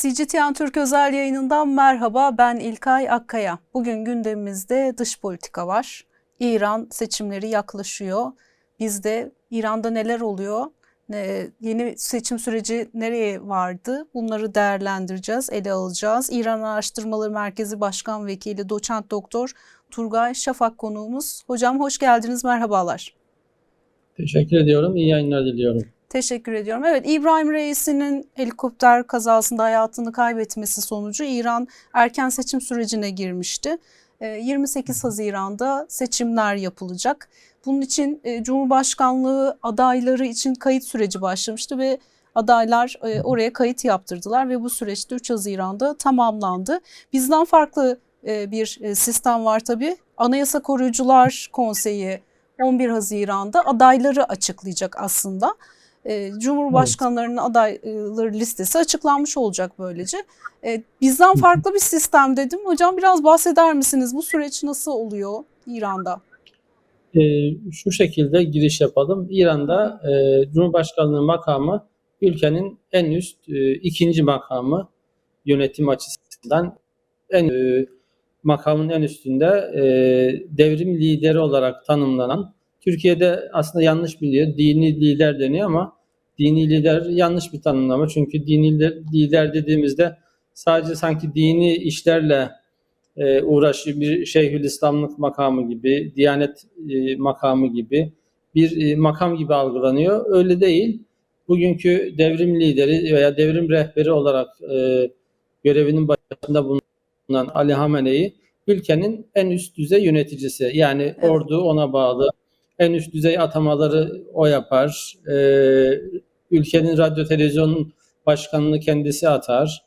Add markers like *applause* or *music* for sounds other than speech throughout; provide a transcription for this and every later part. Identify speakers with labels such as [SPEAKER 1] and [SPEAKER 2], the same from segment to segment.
[SPEAKER 1] CGTN Türk özel yayınından merhaba ben İlkay Akkaya. Bugün gündemimizde dış politika var. İran seçimleri yaklaşıyor. Bizde İran'da neler oluyor? Ne- Yeni seçim süreci nereye vardı? Bunları değerlendireceğiz, ele alacağız. İran Araştırmaları Merkezi Başkan Vekili Doçent Doktor Turgay Şafak konuğumuz. Hocam hoş geldiniz, merhabalar.
[SPEAKER 2] Teşekkür ediyorum. İyi yayınlar diliyorum.
[SPEAKER 1] Teşekkür ediyorum. Evet, İbrahim Reis'in helikopter kazasında hayatını kaybetmesi sonucu İran erken seçim sürecine girmişti. Ee, 28 Haziran'da seçimler yapılacak. Bunun için e, Cumhurbaşkanlığı adayları için kayıt süreci başlamıştı ve adaylar e, oraya kayıt yaptırdılar ve bu süreçte 3 Haziran'da tamamlandı. Bizden farklı e, bir sistem var tabii. Anayasa Koruyucular Konseyi 11 Haziran'da adayları açıklayacak aslında. E, Cumhurbaşkanlarının adayları listesi açıklanmış olacak böylece. E, bizden farklı bir sistem dedim. Hocam biraz bahseder misiniz? Bu süreç nasıl oluyor İran'da?
[SPEAKER 2] Ee, şu şekilde giriş yapalım. İran'da e, Cumhurbaşkanlığı makamı ülkenin en üst e, ikinci makamı yönetim açısından en e, makamın en üstünde e, devrim lideri olarak tanımlanan Türkiye'de aslında yanlış biliyor. Dini lider deniyor ama dini lider yanlış bir tanımlama. Çünkü dini lider, lider dediğimizde sadece sanki dini işlerle e, uğraşıyor. Bir Şeyhülislamlık makamı gibi, Diyanet e, makamı gibi bir e, makam gibi algılanıyor. Öyle değil. Bugünkü devrim lideri veya devrim rehberi olarak e, görevinin başında bulunan Ali Hamene'yi ülkenin en üst düzey yöneticisi. Yani
[SPEAKER 1] Evet.
[SPEAKER 2] ordu ona bağlı. En üst düzey atamaları o yapar. E, ülkenin radyo televizyon başkanını kendisi atar.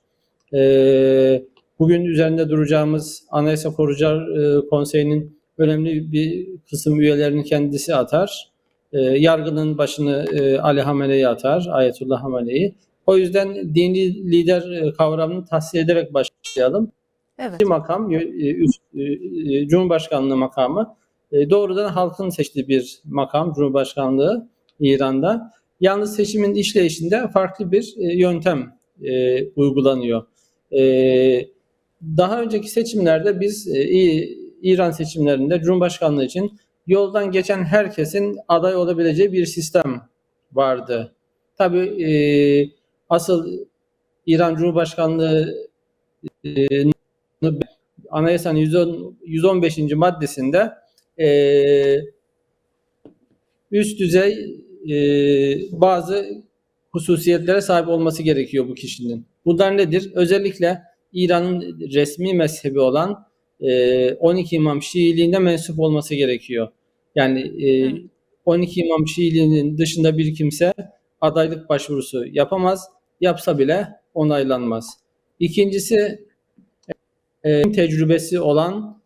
[SPEAKER 2] E, bugün üzerinde duracağımız Anayasa Korucular e, Konseyi'nin önemli bir kısım üyelerini kendisi atar. E, yargının başını e, Ali Hamene'yi atar, Ayetullah Hamene'yi. O yüzden dini lider e, kavramını tahsil ederek başlayalım.
[SPEAKER 1] Evet.
[SPEAKER 2] Bir makam, e, Cumhurbaşkanlığı makamı doğrudan halkın seçtiği bir makam, Cumhurbaşkanlığı İran'da. Yalnız seçimin işleyişinde farklı bir e, yöntem e, uygulanıyor. E, daha önceki seçimlerde biz e, İran seçimlerinde Cumhurbaşkanlığı için yoldan geçen herkesin aday olabileceği bir sistem vardı. Tabii e, asıl İran Cumhurbaşkanlığı e, Anayasanın 110 115. maddesinde e, üst düzey e, bazı hususiyetlere sahip olması gerekiyor bu kişinin. Bunlar nedir? Özellikle İran'ın resmi mezhebi olan e, 12 İmam Şiiliğine mensup olması gerekiyor. Yani e,
[SPEAKER 1] Hı.
[SPEAKER 2] 12 İmam Şiiliğinin dışında bir kimse adaylık başvurusu yapamaz. Yapsa bile onaylanmaz. İkincisi e, tecrübesi olan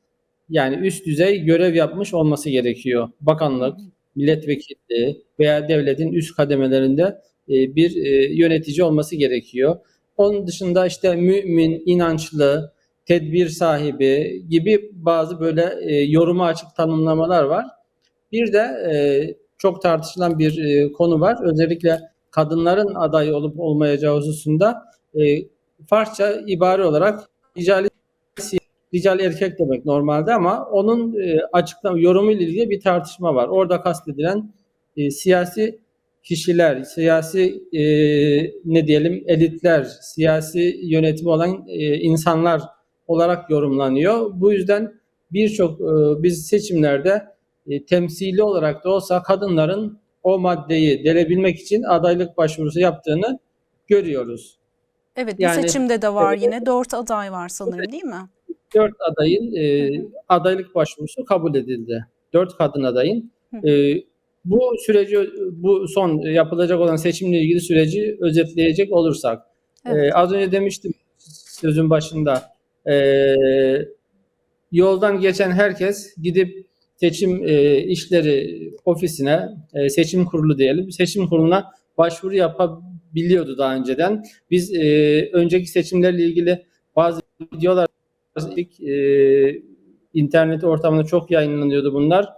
[SPEAKER 2] yani üst düzey görev yapmış olması gerekiyor. Bakanlık, milletvekilliği veya devletin üst kademelerinde e, bir e, yönetici olması gerekiyor. Onun dışında işte mümin, inançlı, tedbir sahibi gibi bazı böyle e, yoruma açık tanımlamalar var. Bir de çok tartışılan bir konu var. Özellikle kadınların aday olup olmayacağı hususunda Farsça ibare olarak ricali rical erkek demek normalde ama onun e, açıklama yorumu ile ilgili bir tartışma var. Orada kastedilen e, siyasi kişiler, siyasi e, ne diyelim elitler, siyasi yönetimi olan e, insanlar olarak yorumlanıyor. Bu yüzden birçok e, biz seçimlerde e, temsili olarak da olsa kadınların o maddeyi delebilmek için adaylık başvurusu yaptığını görüyoruz.
[SPEAKER 1] Evet, bu
[SPEAKER 2] Yani
[SPEAKER 1] seçimde de var
[SPEAKER 2] Evet.
[SPEAKER 1] yine. Dört aday var sanırım değil mi?
[SPEAKER 2] Dört adayın e, adaylık başvurusu kabul edildi. Dört kadın adayın. E, bu süreci, bu son yapılacak olan seçimle ilgili süreci özetleyecek olursak.
[SPEAKER 1] Evet.
[SPEAKER 2] e, az önce demiştim sözün başında. e, yoldan geçen herkes gidip seçim e, işleri ofisine, e, seçim kurulu diyelim, seçim kuruluna başvuru yapabiliyordu daha önceden. Biz e, önceki seçimlerle ilgili bazı videolar e, internet ortamında çok yayınlanıyordu bunlar.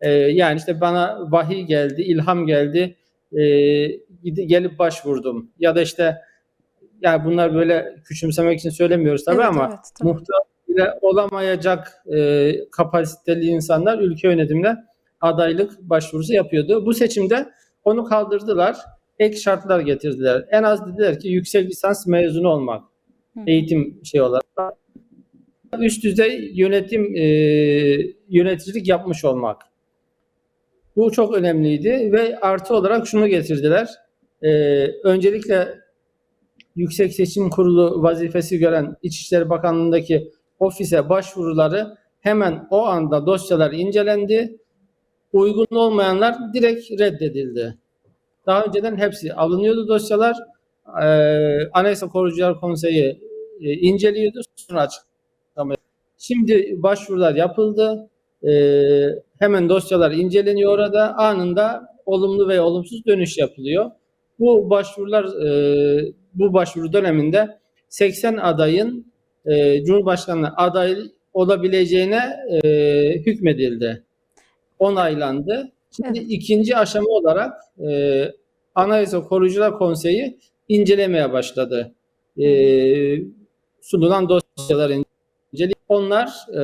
[SPEAKER 2] E, yani işte bana vahiy geldi, ilham geldi, e, gelip başvurdum. Ya da işte yani bunlar böyle küçümsemek için söylemiyoruz tabii
[SPEAKER 1] Evet,
[SPEAKER 2] ama
[SPEAKER 1] evet, tabii.
[SPEAKER 2] muhtar bile olamayacak e, kapasiteli insanlar ülke yönetimine adaylık başvurusu yapıyordu. Bu seçimde onu kaldırdılar. Ek şartlar getirdiler. En az dediler ki yüksek lisans mezunu olmak.
[SPEAKER 1] Hı.
[SPEAKER 2] Eğitim şey olarak. Üst düzey yönetim e, yöneticilik yapmış olmak. Bu çok önemliydi ve artı olarak şunu getirdiler. E, öncelikle Yüksek Seçim Kurulu vazifesi gören İçişleri Bakanlığı'ndaki ofise başvuruları hemen o anda dosyalar incelendi. Uygun olmayanlar direkt reddedildi. Daha önceden hepsi alınıyordu dosyalar. Ee, Anayasa Korucular Konseyi e, inceliyordu sonra açıklama. Şimdi başvurular yapıldı. Ee, hemen dosyalar inceleniyor orada. Anında olumlu ve olumsuz dönüş yapılıyor. Bu başvurular e, bu başvuru döneminde 80 adayın e, Cumhurbaşkanlığı aday olabileceğine e, hükmedildi. Onaylandı. Şimdi
[SPEAKER 1] Evet.
[SPEAKER 2] ikinci aşama olarak e, Anayasa Korucular Konseyi incelemeye başladı. E, sunulan dosyalar inceliyor. Onlar e,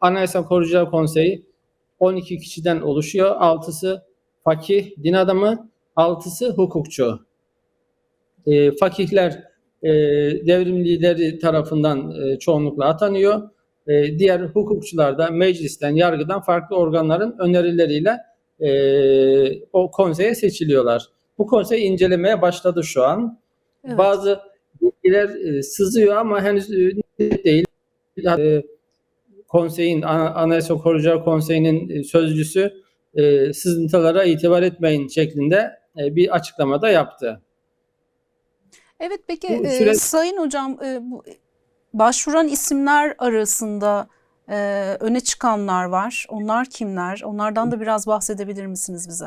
[SPEAKER 2] Anayasa Korucular Konseyi 12 kişiden oluşuyor. 6'sı fakih, din adamı, 6'sı hukukçu. E, fakihler e, devrim lideri tarafından e, çoğunlukla atanıyor. E, diğer hukukçular da meclisten, yargıdan farklı organların önerileriyle e, o konseye seçiliyorlar. Bu konsey incelemeye başladı şu an.
[SPEAKER 1] Evet.
[SPEAKER 2] Bazı bilgiler e, sızıyor ama henüz e, net değil. E, konseyin, Ana- Anayasa Korucular Konseyi'nin e, sözcüsü e, sızıntılara itibar etmeyin şeklinde e, bir açıklamada yaptı.
[SPEAKER 1] Evet peki
[SPEAKER 2] Bu
[SPEAKER 1] e,
[SPEAKER 2] süre-
[SPEAKER 1] Sayın Hocam e, bu, başvuran isimler arasında e, öne çıkanlar var. Onlar kimler? Onlardan da biraz bahsedebilir misiniz bize?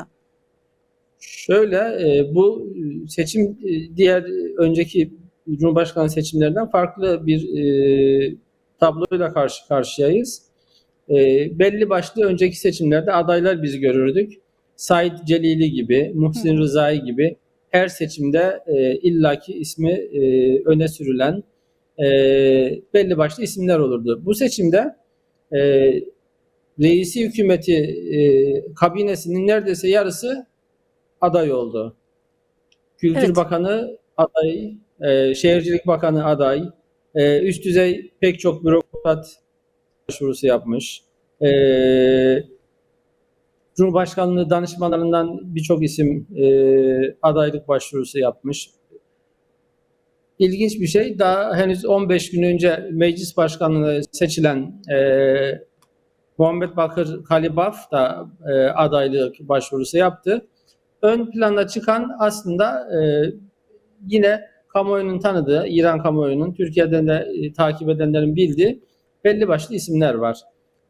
[SPEAKER 2] Şöyle e, bu seçim e, diğer önceki Cumhurbaşkanı seçimlerinden farklı bir e, tabloyla karşı karşıyayız. E, belli başlı önceki seçimlerde adaylar biz görürdük. Said Celili gibi, Muhsin Rızai gibi her seçimde e, illaki ismi e, öne sürülen e, belli başlı isimler olurdu. Bu seçimde e, reisi hükümeti e, kabinesinin neredeyse yarısı aday oldu. Kültür
[SPEAKER 1] Evet.
[SPEAKER 2] Bakanı aday, e, Şehircilik Bakanı aday, e, üst düzey pek çok bürokrat başvurusu yapmış. E, Cumhurbaşkanlığı danışmanlarından birçok isim e, adaylık başvurusu yapmış. İlginç bir şey, daha henüz 15 gün önce meclis başkanlığı seçilen e, Muhammed Bakır Kalibaf da e, adaylık başvurusu yaptı ön plana çıkan aslında e, yine kamuoyunun tanıdığı, İran kamuoyunun, Türkiye'den de e, takip edenlerin bildiği belli başlı isimler var.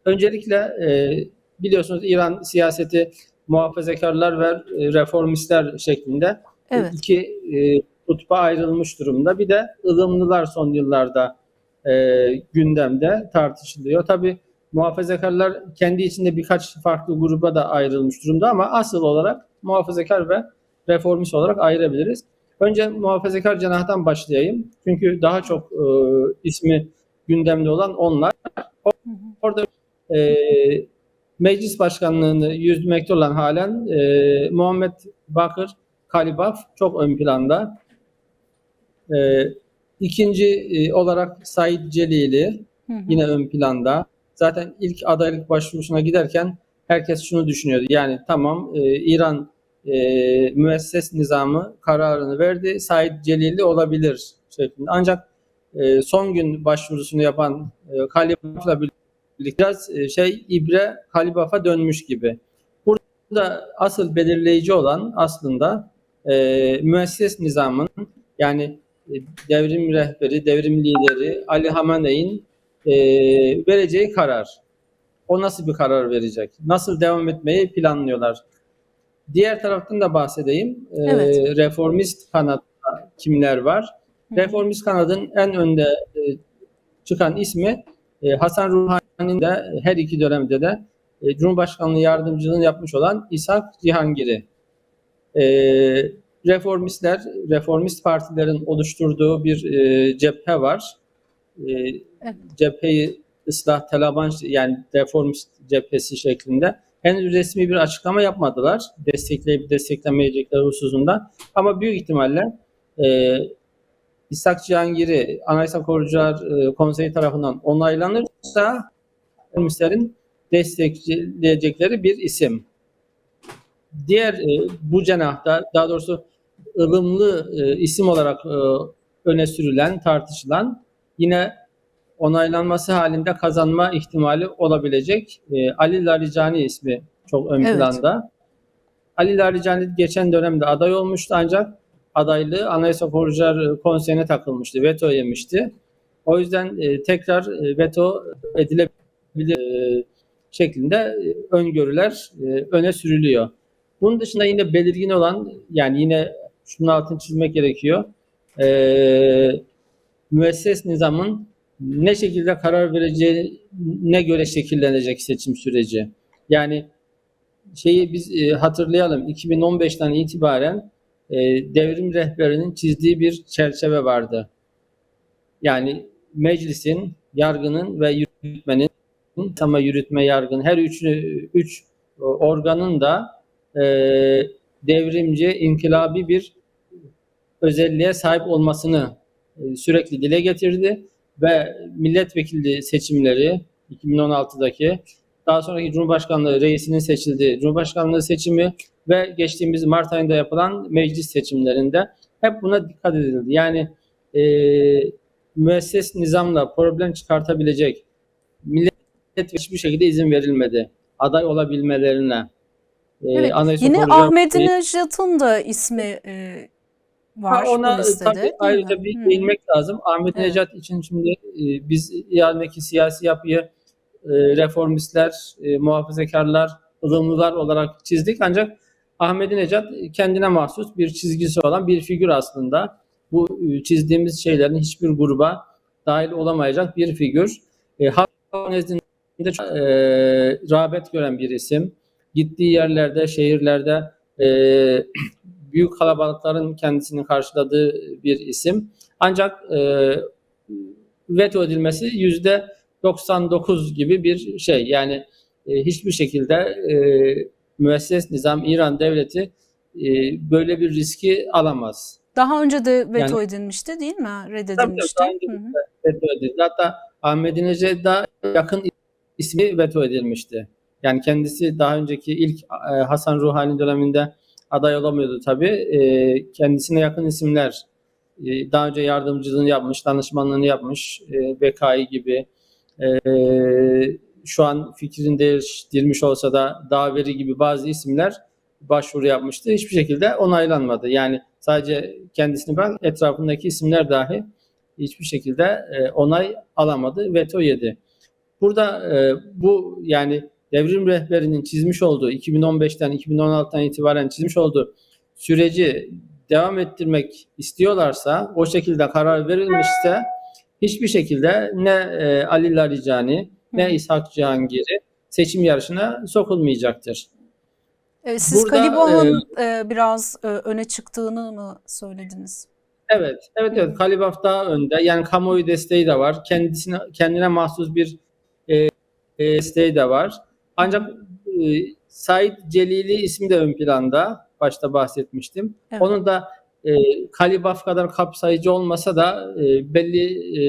[SPEAKER 2] Öncelikle e, biliyorsunuz İran siyaseti muhafazakarlar ve e, reformistler şeklinde
[SPEAKER 1] Evet.
[SPEAKER 2] iki e, kutba ayrılmış durumda. Bir de ılımlılar son yıllarda e, gündemde tartışılıyor. Tabii muhafazakarlar kendi içinde birkaç farklı gruba da ayrılmış durumda ama asıl olarak muhafazakar ve reformist olarak ayırabiliriz. Önce muhafazakar cenahtan başlayayım. Çünkü daha çok e, ismi gündemde olan onlar. Orada e, meclis başkanlığını yüzmekte olan halen e, Muhammed Bakır Kalibaf çok ön planda. E, ikinci e, olarak Said Celili
[SPEAKER 1] Hı hı.
[SPEAKER 2] yine ön planda. Zaten ilk adaylık başvurusuna giderken herkes şunu düşünüyordu. Yani tamam e, İran e, müesses nizamı kararını verdi. Said Celili olabilir şeklinde. Ancak e, son gün başvurusunu yapan e, Kalibaf'la birlikte biraz e, şey ibre Kalibaf'a dönmüş gibi. Burada asıl belirleyici olan aslında e, müesses nizamın yani e, devrim rehberi, devrim lideri Ali Hamaney'in e, vereceği karar. O nasıl bir karar verecek? Nasıl devam etmeyi planlıyorlar? Diğer taraftan da bahsedeyim. E,
[SPEAKER 1] Evet.
[SPEAKER 2] reformist kanatta kimler var?
[SPEAKER 1] Hı.
[SPEAKER 2] Reformist kanadın en önde e, çıkan ismi e, Hasan Ruhani'nin de her iki dönemde de e, Cumhurbaşkanlığı yardımcılığını yapmış olan İshak Cihangir'i. E, reformistler, reformist partilerin oluşturduğu bir e, cephe var. E,
[SPEAKER 1] Evet.
[SPEAKER 2] Cepheyi ıslah Taliban yani reformist cephesi şeklinde henüz resmi bir açıklama yapmadılar. Destekleyip desteklemeyecekleri hususunda. Ama büyük ihtimalle e, İshak Cihangir'i Anayasa Korucular e, Konseyi tarafından onaylanırsa reformistlerin destekleyecekleri bir isim. Diğer e, bu cenahta daha doğrusu ılımlı e, isim olarak e, öne sürülen, tartışılan yine onaylanması halinde kazanma ihtimali olabilecek e, Ali Larijani ismi çok ön
[SPEAKER 1] Evet.
[SPEAKER 2] planda. Ali Larijani geçen dönemde aday olmuştu ancak adaylığı Anayasa Korucular Konseyi'ne takılmıştı, veto yemişti. O yüzden e, tekrar e, veto edilebilir e, şeklinde e, öngörüler e, öne sürülüyor. Bunun dışında yine belirgin olan yani yine şunun altını çizmek gerekiyor. E, müesses nizamın ne şekilde karar vereceğine göre şekillenecek seçim süreci. Yani şeyi biz e, hatırlayalım 2015'ten itibaren e, devrim rehberinin çizdiği bir çerçeve vardı. Yani meclisin, yargının ve yürütmenin ama yürütme, yargın her üç, üç organın da e, devrimci, inkılabi bir özelliğe sahip olmasını e, sürekli dile getirdi ve milletvekili seçimleri 2016'daki daha sonraki Cumhurbaşkanlığı reisinin seçildiği Cumhurbaşkanlığı seçimi ve geçtiğimiz Mart ayında yapılan meclis seçimlerinde hep buna dikkat edildi. Yani e, müesses nizamla problem çıkartabilecek millet hiçbir şekilde izin verilmedi. Aday olabilmelerine. E,
[SPEAKER 1] Evet,
[SPEAKER 2] Anayasa
[SPEAKER 1] Yine
[SPEAKER 2] Korucular
[SPEAKER 1] Ahmedinejad'ın da ismi e, var
[SPEAKER 2] Ha, ona
[SPEAKER 1] bu listede.
[SPEAKER 2] tabii ayrıca bir değinmek lazım. Ahmet
[SPEAKER 1] Evet.
[SPEAKER 2] Necat için şimdi e, biz iadedeki siyasi yapıyı e, reformistler, e, muhafazakarlar, ılımlılar olarak çizdik. Ancak Ahmet Necat kendine mahsus bir çizgisi olan bir figür aslında. Bu e, çizdiğimiz şeylerin hiçbir gruba dahil olamayacak bir figür. E, halk nezdinde çok, e, rağbet gören bir isim. Gittiği yerlerde, şehirlerde e, büyük kalabalıkların kendisini karşıladığı bir isim. Ancak e, veto edilmesi yüzde 99 gibi bir şey. Yani e, hiçbir şekilde e, müesses nizam İran devleti e, böyle bir riski alamaz.
[SPEAKER 1] Daha önce de veto
[SPEAKER 2] Yani-
[SPEAKER 1] edilmişti değil mi?
[SPEAKER 2] Tabii
[SPEAKER 1] Reddedilmişti.
[SPEAKER 2] tabii, daha önce veto edildi. Hatta Ahmedinejad'a yakın ismi veto edilmişti. Yani kendisi daha önceki ilk e, Hasan Ruhani döneminde aday olamıyordu tabii. E, kendisine yakın isimler e, daha önce yardımcılığını yapmış, danışmanlığını yapmış, e, BKİ gibi e, şu an fikrin değiştirmiş olsa da Daveri gibi bazı isimler başvuru yapmıştı. Hiçbir şekilde onaylanmadı. Yani sadece kendisini bırak etrafındaki isimler dahi hiçbir şekilde e, onay alamadı, veto yedi. Burada e, bu yani devrim rehberinin çizmiş olduğu 2015'ten 2016'dan itibaren çizmiş olduğu süreci devam ettirmek istiyorlarsa, o şekilde karar verilmişse hiçbir şekilde ne e, Ali Larijani ne. İshak Cihangir'i seçim yarışına sokulmayacaktır.
[SPEAKER 1] E, Siz
[SPEAKER 2] Burada,
[SPEAKER 1] Kaliba'nın e, biraz e, öne çıktığını mı söylediniz?
[SPEAKER 2] Evet, evet, evet. Kalibaf daha önde. Yani kamuoyu desteği de var. Kendisine kendine mahsus bir e, e, desteği de var. Ancak e, Said Celili ismi de ön planda. Başta bahsetmiştim.
[SPEAKER 1] Evet.
[SPEAKER 2] Onun da e, Kalibaf kadar kapsayıcı olmasa da e, belli e,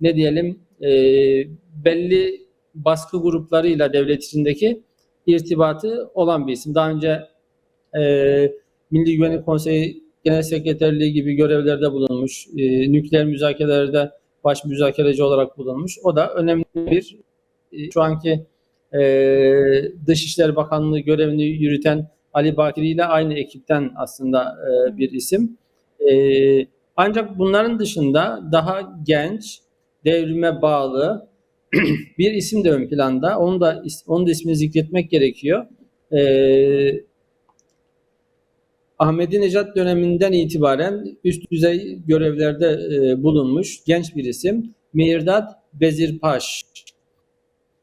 [SPEAKER 2] ne diyelim e, belli baskı gruplarıyla devlet içindeki irtibatı olan bir isim. Daha önce e, Milli Güvenlik Konseyi Genel Sekreterliği gibi görevlerde bulunmuş. E, nükleer müzakerelerde baş müzakereci olarak bulunmuş. O da önemli bir e, şu anki Dışişleri Bakanlığı görevini yürüten Ali Bakiri ile aynı ekipten aslında e, bir isim. E, ancak bunların dışında daha genç, devrime bağlı *clears throat* bir isim de ön planda. Onu da onun da ismini zikretmek gerekiyor. E, Ahmedinejad döneminden itibaren üst düzey görevlerde e, bulunmuş genç bir isim. Mirdad Bezirpaş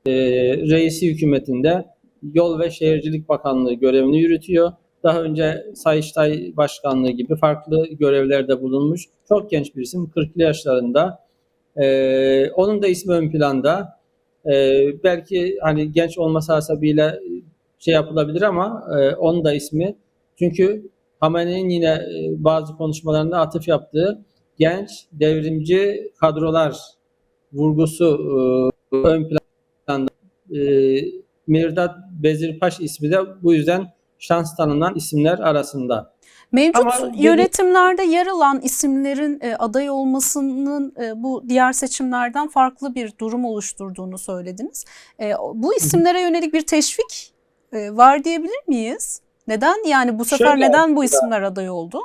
[SPEAKER 2] e, reisi hükümetinde Yol ve Şehircilik Bakanlığı görevini yürütüyor. Daha önce Sayıştay Başkanlığı gibi farklı görevlerde bulunmuş. Çok genç bir isim. 40'lı yaşlarında. Ee, onun da ismi ön planda. Ee, belki hani genç olması hasebiyle şey yapılabilir ama e, onun da ismi. Çünkü Hamene'nin yine e, bazı konuşmalarında atıf yaptığı genç devrimci kadrolar vurgusu e, ön planda. E, Mirdat Bezirpaş ismi de bu yüzden şans tanınan isimler arasında.
[SPEAKER 1] Mevcut
[SPEAKER 2] Ama
[SPEAKER 1] yönetimlerde yer alan isimlerin e, aday olmasının e, bu diğer seçimlerden farklı bir durum oluşturduğunu söylediniz. E, bu isimlere yönelik bir teşvik e, var diyebilir miyiz? Neden yani bu sefer
[SPEAKER 2] Şöyle
[SPEAKER 1] neden bu isimler aday oldu?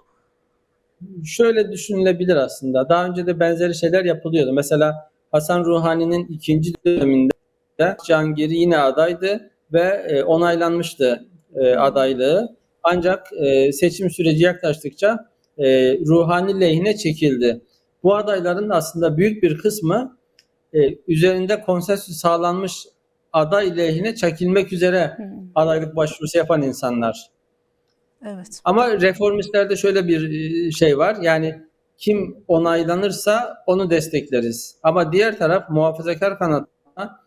[SPEAKER 2] Şöyle düşünülebilir aslında. Daha önce de benzeri şeyler yapılıyordu. Mesela Hasan Ruhani'nin ikinci döneminde Cihangiri yine adaydı ve e, onaylanmıştı e, adaylığı. Ancak e, seçim süreci yaklaştıkça e, Ruhani lehine çekildi. Bu adayların aslında büyük bir kısmı e, üzerinde konsensüs sağlanmış aday lehine çekilmek üzere
[SPEAKER 1] Hmm,
[SPEAKER 2] adaylık başvurusu yapan insanlar.
[SPEAKER 1] evet.
[SPEAKER 2] Ama reformistlerde şöyle bir e, şey var. Yani kim onaylanırsa onu destekleriz. Ama diğer taraf muhafazakar kanatta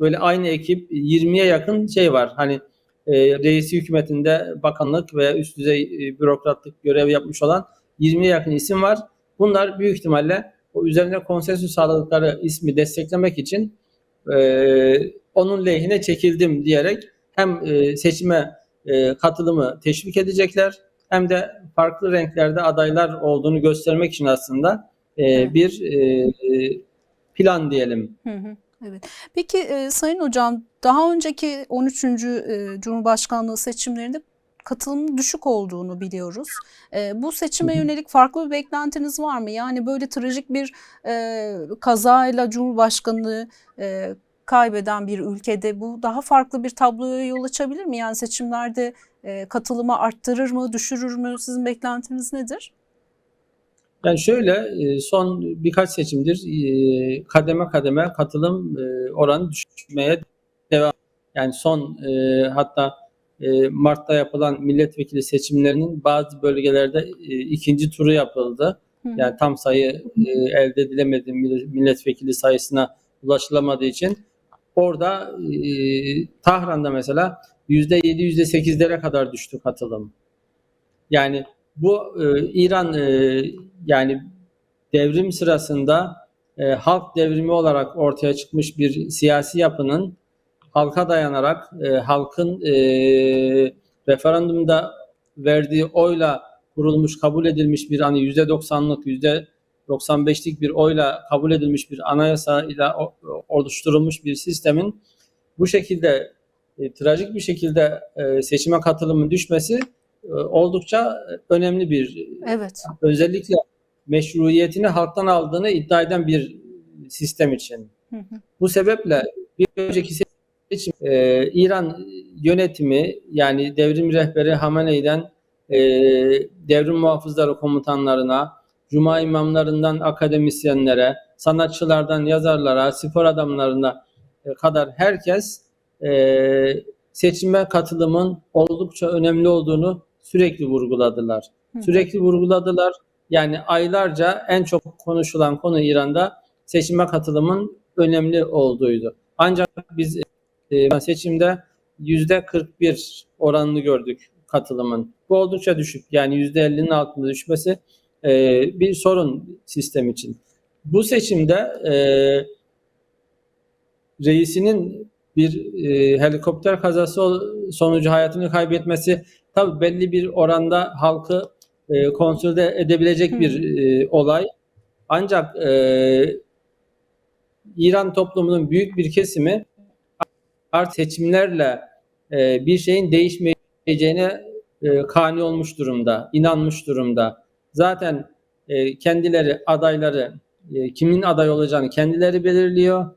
[SPEAKER 2] böyle aynı ekip 20'ye yakın şey var. Hani e, reisi hükümetinde bakanlık veya üst düzey e, bürokratlık görev yapmış olan 20'ye yakın isim var. Bunlar büyük ihtimalle o üzerine konsensüs sağladıkları ismi desteklemek için e, onun lehine çekildim diyerek hem e, seçime e, katılımı teşvik edecekler hem de farklı renklerde adaylar olduğunu göstermek için aslında e, bir e, plan diyelim.
[SPEAKER 1] Hı hı, Evet. Peki e, Sayın Hocam daha önceki 13. e, Cumhurbaşkanlığı seçimlerinde katılımın düşük olduğunu biliyoruz. E, bu seçime yönelik farklı bir beklentiniz var mı? Yani böyle trajik bir e, kazayla Cumhurbaşkanlığı e, kaybeden bir ülkede bu daha farklı bir tabloya yol açabilir mi? Yani seçimlerde e, katılımı arttırır mı, düşürür mü? Sizin beklentiniz nedir?
[SPEAKER 2] Yani şöyle e, son birkaç seçimdir e, kademe kademe katılım e, oranı düşmeye devam. Yani son hatta Mart'ta yapılan milletvekili seçimlerinin bazı bölgelerde ikinci turu yapıldı. Yani tam sayı elde edilemedi mille- milletvekili sayısına ulaşılamadığı için orada Tahran'da mesela %7 %8'lere kadar düştü katılım. Yani bu e, İran e, yani devrim sırasında e, halk devrimi olarak ortaya çıkmış bir siyasi yapının halka dayanarak e, halkın e, referandumda verdiği oyla kurulmuş, kabul edilmiş bir hani %90'lık, %95'lik bir oyla kabul edilmiş bir anayasa ile oluşturulmuş bir sistemin bu şekilde e, trajik bir şekilde e, seçime katılımın düşmesi oldukça önemli bir
[SPEAKER 1] Evet.
[SPEAKER 2] özellikle meşruiyetini halktan aldığını iddia eden bir sistem için.
[SPEAKER 1] Hı hı.
[SPEAKER 2] Bu sebeple bir önceki seçim e, İran yönetimi yani devrim rehberi Hamenei'den e, devrim muhafızları komutanlarına, cuma imamlarından akademisyenlere, sanatçılardan yazarlara, spor adamlarına e, kadar herkes e, seçime katılımın oldukça önemli olduğunu sürekli vurguladılar.
[SPEAKER 1] Hı.
[SPEAKER 2] Sürekli vurguladılar. Yani aylarca en çok konuşulan konu İran'da seçime katılımın önemli olduğuydu. Ancak biz e, seçimde yüzde 41 oranını gördük katılımın. Bu oldukça düşük. Yani yüzde 50'nin altında düşmesi e, bir sorun sistem için. Bu seçimde e, reisinin bir e, helikopter kazası sonucu hayatını kaybetmesi tabii belli bir oranda halkı e, konsolide edebilecek bir e, olay. Ancak e, İran toplumunun büyük bir kesimi artık seçimlerle e, bir şeyin değişmeyeceğine e, kani olmuş durumda, inanmış durumda. Zaten e, kendileri adayları, e, kimin aday olacağını kendileri belirliyor.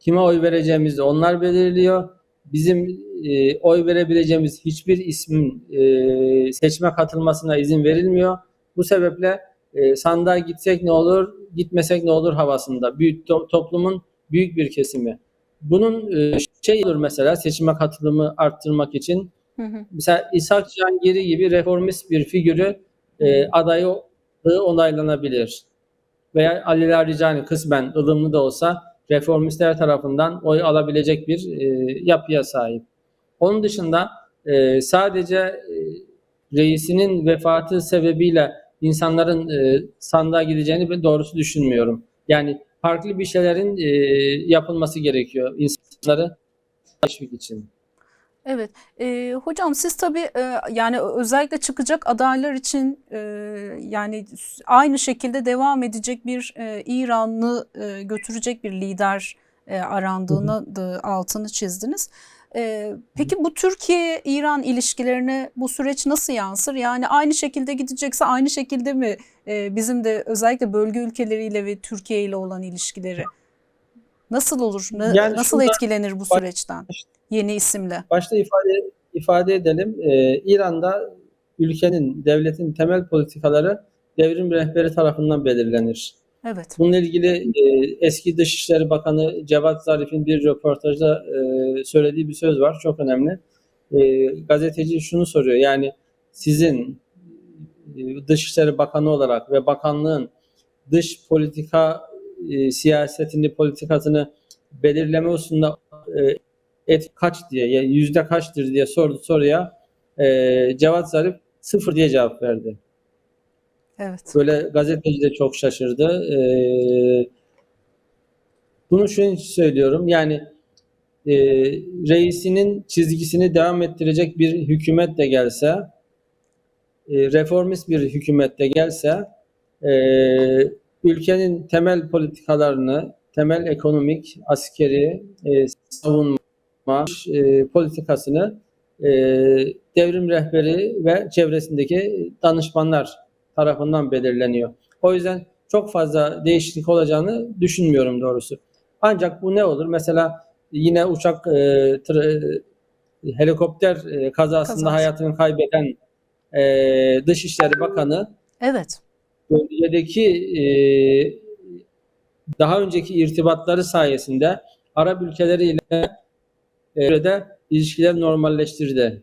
[SPEAKER 2] Kime oy vereceğimizi onlar belirliyor. Bizim e, oy verebileceğimiz hiçbir ismin e, seçime katılmasına izin verilmiyor. Bu sebeple e, sandığa gitsek ne olur, gitmesek ne olur havasında. Büyük to- toplumun büyük bir kesimi. Bunun e, şey olur mesela seçime katılımı arttırmak için
[SPEAKER 1] Hı hı.
[SPEAKER 2] Mesela İshak Cihangiri gibi reformist bir figürü e, adaylığı onaylanabilir. Veya Ali Larijani kısmen ılımlı da olsa reformistler tarafından oy alabilecek bir e, yapıya sahip. Onun dışında e, sadece e, reisinin vefatı sebebiyle insanların e, sandığa gideceğini ben doğrusu düşünmüyorum. Yani farklı bir şeylerin e, yapılması gerekiyor insanları teşvik için.
[SPEAKER 1] Evet, e, hocam siz tabii e, yani özellikle çıkacak adaylar için e, yani aynı şekilde devam edecek bir e, İranlı e, götürecek bir lider e, arandığını da altını çizdiniz. E, peki bu Türkiye-İran ilişkilerine bu süreç nasıl yansır? Yani aynı şekilde gidecekse aynı şekilde mi e, bizim de özellikle bölge ülkeleriyle ve Türkiye ile olan ilişkileri nasıl olur? Na-
[SPEAKER 2] Yani
[SPEAKER 1] nasıl
[SPEAKER 2] şurada-
[SPEAKER 1] etkilenir bu süreçten yeni isimle?
[SPEAKER 2] Başta ifade ifade edelim. Ee, İran'da ülkenin, devletin temel politikaları devrim rehberi tarafından belirlenir.
[SPEAKER 1] Evet.
[SPEAKER 2] Bununla ilgili e, eski Dışişleri Bakanı Cevat Zarif'in bir röportajda e, söylediği bir söz var. Çok önemli. E, gazeteci şunu soruyor. Yani sizin e, Dışişleri Bakanı olarak ve bakanlığın dış politika e, siyasetini, politikasını belirleme hususunda e, et kaç diye, yüzde kaçtır diye sordu soruya e, Cevat Zarif sıfır diye cevap verdi.
[SPEAKER 1] Evet.
[SPEAKER 2] Böyle gazeteci de çok şaşırdı. Ee, bunu şunun için söylüyorum. Yani e, reisinin çizgisini devam ettirecek bir hükümet de gelse, e, reformist bir hükümet de gelse, e, ülkenin temel politikalarını, temel ekonomik, askeri, e, savunma e, politikasını e, devrim rehberi ve çevresindeki danışmanlar tarafından belirleniyor. O yüzden çok fazla değişiklik olacağını düşünmüyorum doğrusu. Ancak bu ne olur? Mesela yine uçak e, tır- helikopter e, kazasında
[SPEAKER 1] Kazası.
[SPEAKER 2] hayatını kaybeden e, Dışişleri Bakanı
[SPEAKER 1] Evet.
[SPEAKER 2] bölgedeki e, daha önceki irtibatları sayesinde Arap ülkeleriyle e, de ilişkiler normalleştirdi.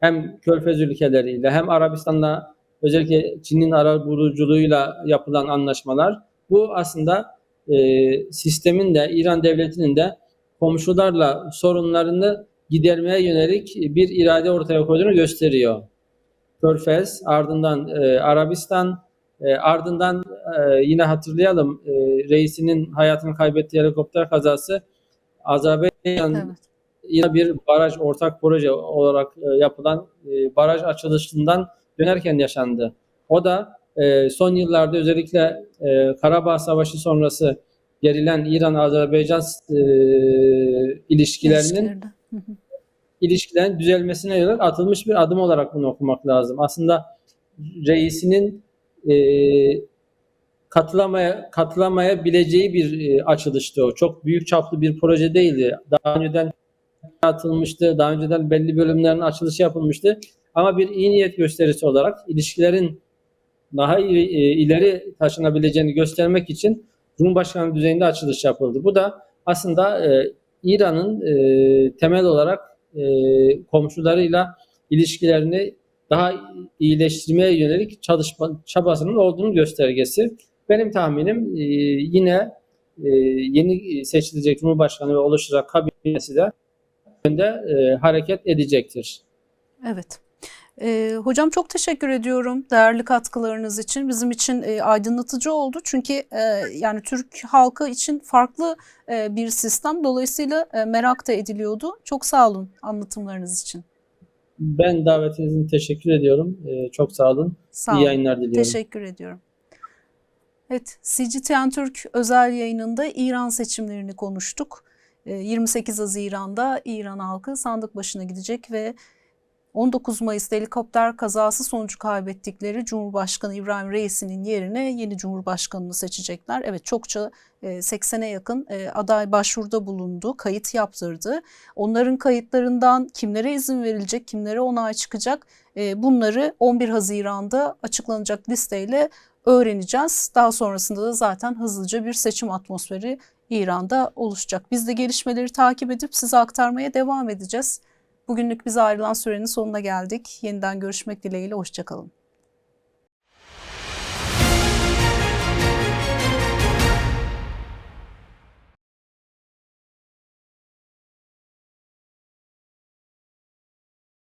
[SPEAKER 2] Hem Körfez ülkeleriyle hem Arabistan'la özellikle Çin'in arabuluculuğuyla yapılan anlaşmalar bu aslında e, sistemin de İran devletinin de komşularla sorunlarını gidermeye yönelik bir irade ortaya koyduğunu gösteriyor. Körfez, ardından e, Arabistan, e, ardından e, yine hatırlayalım e, reisinin hayatını kaybettiği helikopter kazası Azerbaycan
[SPEAKER 1] Evet.
[SPEAKER 2] Yine bir baraj ortak proje olarak e, yapılan e, baraj açılışından dönerken yaşandı. O da e, son yıllarda özellikle e, Karabağ Savaşı sonrası gerilen İran-Azerbaycan e, ilişkilerinin ilişkilerin düzelmesine yönelik atılmış bir adım olarak bunu okumak lazım. Aslında reisinin e, katılamaya katılamayabileceği bir e, açılıştı o. Çok büyük çaplı bir proje değildi. Daha önceden atılmıştı. Daha önceden belli bölümlerin açılışı yapılmıştı. Ama bir iyi niyet gösterisi olarak ilişkilerin daha e, ileri taşınabileceğini göstermek için Cumhurbaşkanı düzeyinde açılış yapıldı. Bu da aslında e, İran'ın e, temel olarak e, komşularıyla ilişkilerini daha iyileştirmeye yönelik çalışma çabasının olduğunu göstergesi. Benim tahminim e, yine e, yeni seçilecek Cumhurbaşkanı ve oluşacak kabinesi de yönde e, hareket edecektir.
[SPEAKER 1] Evet. Ee, hocam çok teşekkür ediyorum değerli katkılarınız için. Bizim için e, aydınlatıcı oldu. Çünkü e, yani Türk halkı için farklı e, bir sistem. Dolayısıyla e, merak da ediliyordu. Çok sağ olun anlatımlarınız için.
[SPEAKER 2] Ben davetiniz için teşekkür ediyorum. E, çok sağ olun.
[SPEAKER 1] Sağ
[SPEAKER 2] İyi
[SPEAKER 1] olun.
[SPEAKER 2] yayınlar diliyorum.
[SPEAKER 1] Teşekkür ediyorum. Evet, CGTN Türk özel yayınında İran seçimlerini konuştuk. Ee, 28 Haziran'da İran halkı sandık başına gidecek ve 19 Mayıs'ta helikopter kazası sonucu kaybettikleri Cumhurbaşkanı İbrahim Reis'inin yerine yeni Cumhurbaşkanını seçecekler. Evet çokça e, 80'e yakın e, aday başvuruda bulundu, kayıt yaptırdı. Onların kayıtlarından kimlere izin verilecek, kimlere onay çıkacak e, bunları 11 Haziran'da açıklanacak listeyle öğreneceğiz. Daha sonrasında da zaten hızlıca bir seçim atmosferi İran'da oluşacak. Biz de gelişmeleri takip edip size aktarmaya devam edeceğiz. Bugünlük bize ayrılan sürenin sonuna geldik. Yeniden görüşmek dileğiyle, hoşçakalın.